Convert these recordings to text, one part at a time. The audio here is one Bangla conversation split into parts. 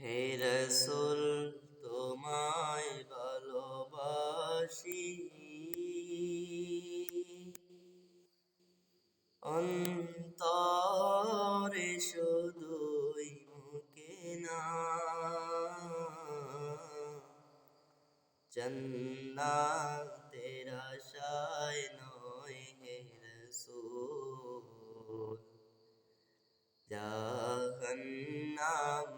হে রসুল তোমায় ভালোবাসি। অন্তরে শুধুই মুখে না জন্নাতের আশায় নয় হে রসুল। জাহান্নাম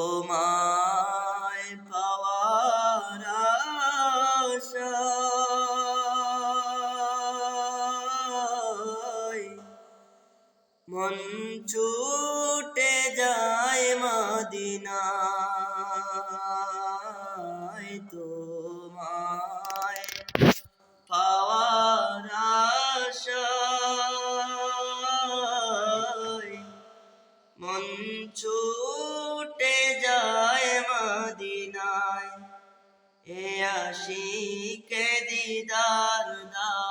মন ছুটে যায় মদিনায় তোমায় পাওয়ার আশায়। মন ছুটে যায় মদিনায়, এ আশিকে দিদার দাও